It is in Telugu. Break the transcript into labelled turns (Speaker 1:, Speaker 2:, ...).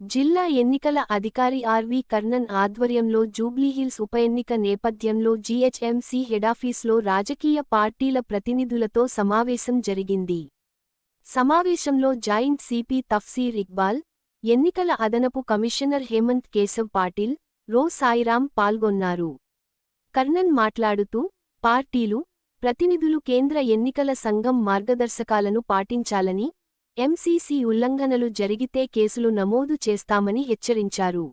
Speaker 1: జిల్లా ఎన్నికల అధికారి ఆర్వి కర్ణన్ ఆధ్వర్యంలో జూబ్లీహిల్స్ ఉప ఎన్నిక నేపథ్యంలో జీహెచ్ఎంసీ హెడాఫీస్లో రాజకీయ పార్టీల ప్రతినిధులతో సమావేశం జరిగింది. సమావేశంలో జాయింట్ సిపి తఫ్సీర్ ఇక్బాల్ ఎన్నికల అదనపు కమిషనర్ హేమంత్ కేశవ్ పాటిల్ రో సాయిరాం పాల్గొన్నారు. కర్ణన్ మాట్లాడుతూ పార్టీలు ప్రతినిధులు కేంద్ర ఎన్నికల సంఘం మార్గదర్శకాలను పాటించాలని ఎంసీసీ ఉల్లంఘనలు జరిగితే కేసులు నమోదు చేస్తామని హెచ్చరించారు.